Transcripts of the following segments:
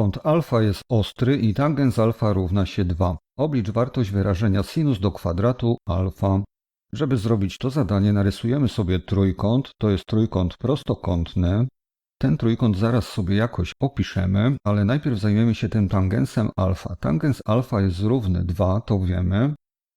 Kąt alfa jest ostry i tangens alfa równa się 2. Oblicz wartość wyrażenia sinus do kwadratu alfa. Żeby zrobić to zadanie narysujemy sobie trójkąt, to jest trójkąt prostokątny. Ten trójkąt zaraz sobie jakoś opiszemy, ale najpierw zajmiemy się tym tangensem alfa. Tangens alfa jest równy 2, to wiemy.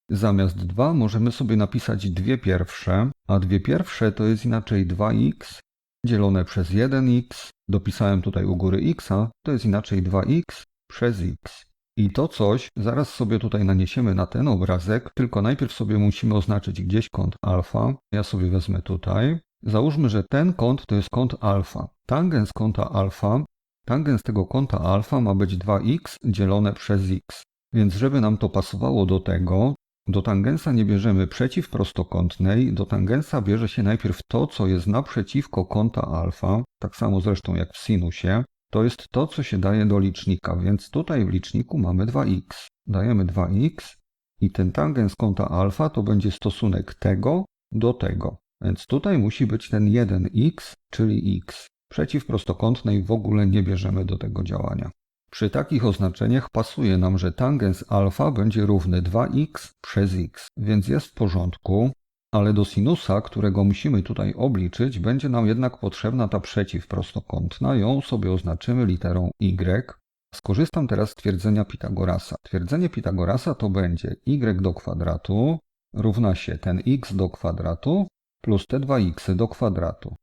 Zamiast 2 możemy sobie napisać dwie pierwsze, a dwie pierwsze to jest inaczej 2x dzielone przez 1x, dopisałem tutaj u góry x, to jest inaczej 2x przez x. I to coś zaraz sobie tutaj naniesiemy na ten obrazek, tylko najpierw sobie musimy oznaczyć gdzieś kąt alfa. Ja sobie wezmę tutaj. Załóżmy, że ten kąt to jest kąt alfa. Tangens kąta alfa, tangens tego kąta alfa ma być 2x dzielone przez x. Więc żeby nam to pasowało do tego, do tangensa nie bierzemy przeciwprostokątnej, do tangensa bierze się najpierw to, co jest naprzeciwko kąta alfa, tak samo zresztą jak w sinusie. To jest to, co się daje do licznika, więc tutaj w liczniku mamy 2x. Dajemy 2x i ten tangens kąta alfa to będzie stosunek tego do tego. Więc tutaj musi być ten 1x, czyli x. Przeciwprostokątnej w ogóle nie bierzemy do tego działania. Przy takich oznaczeniach pasuje nam, że tangens alfa będzie równy 2x przez x, więc jest w porządku, ale do sinusa, którego musimy tutaj obliczyć, będzie nam jednak potrzebna ta przeciwprostokątna. Ją sobie oznaczymy literą y. Skorzystam teraz z twierdzenia Pitagorasa. Twierdzenie Pitagorasa to będzie y do kwadratu równa się ten x do kwadratu plus te 2x do kwadratu.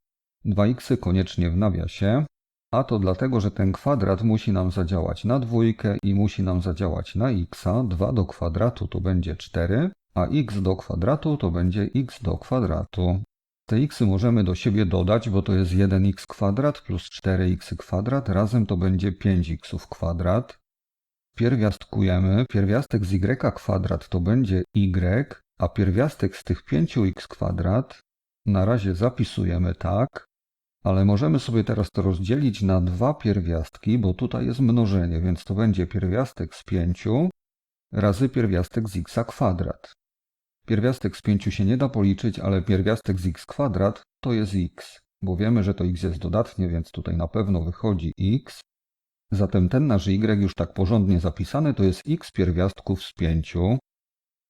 2x koniecznie w nawiasie, a to dlatego, że ten kwadrat musi nam zadziałać na dwójkę i musi nam zadziałać na x. 2 do kwadratu to będzie 4, a x do kwadratu to będzie x do kwadratu. Te x możemy do siebie dodać, bo to jest 1x kwadrat plus 4x kwadrat, razem to będzie 5x kwadrat. Pierwiastkujemy, pierwiastek z y kwadrat to będzie y, a pierwiastek z tych 5x kwadrat na razie zapisujemy tak, ale możemy sobie teraz to rozdzielić na dwa pierwiastki, bo tutaj jest mnożenie, więc to będzie pierwiastek z 5 razy pierwiastek z x kwadrat. Pierwiastek z 5 się nie da policzyć, ale pierwiastek z x kwadrat to jest x, bo wiemy, że to x jest dodatnie, więc tutaj na pewno wychodzi x. Zatem ten nasz y już tak porządnie zapisany to jest x pierwiastków z 5.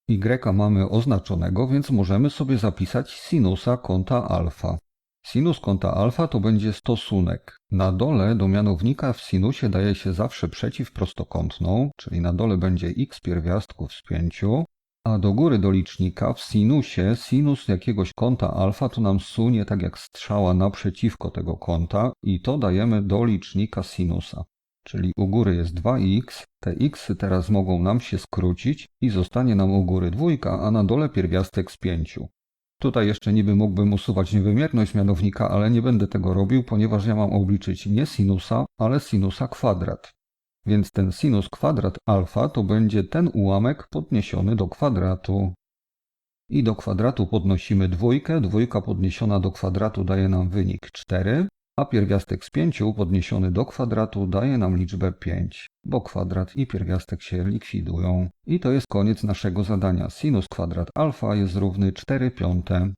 Y mamy oznaczonego, więc możemy sobie zapisać sinusa kąta alfa. Sinus kąta alfa to będzie stosunek. Na dole do mianownika w sinusie daje się zawsze przeciwprostokątną, czyli na dole będzie x pierwiastków z 5, a do góry do licznika w sinusie sinus jakiegoś kąta alfa to nam sunie tak jak strzała naprzeciwko tego kąta i to dajemy do licznika sinusa. Czyli u góry jest 2x, te x teraz mogą nam się skrócić i zostanie nam u góry dwójka, a na dole pierwiastek z 5. Tutaj jeszcze niby mógłbym usuwać niewymierność mianownika, ale nie będę tego robił, ponieważ ja mam obliczyć nie sinusa, ale sinusa kwadrat. Więc ten sinus kwadrat alfa to będzie ten ułamek podniesiony do kwadratu. I do kwadratu podnosimy dwójkę, dwójka podniesiona do kwadratu daje nam wynik 4, a pierwiastek z 5 podniesiony do kwadratu daje nam liczbę 5, bo kwadrat i pierwiastek się likwidują. I to jest koniec naszego zadania. Sinus kwadrat alfa jest równy 4 piąte.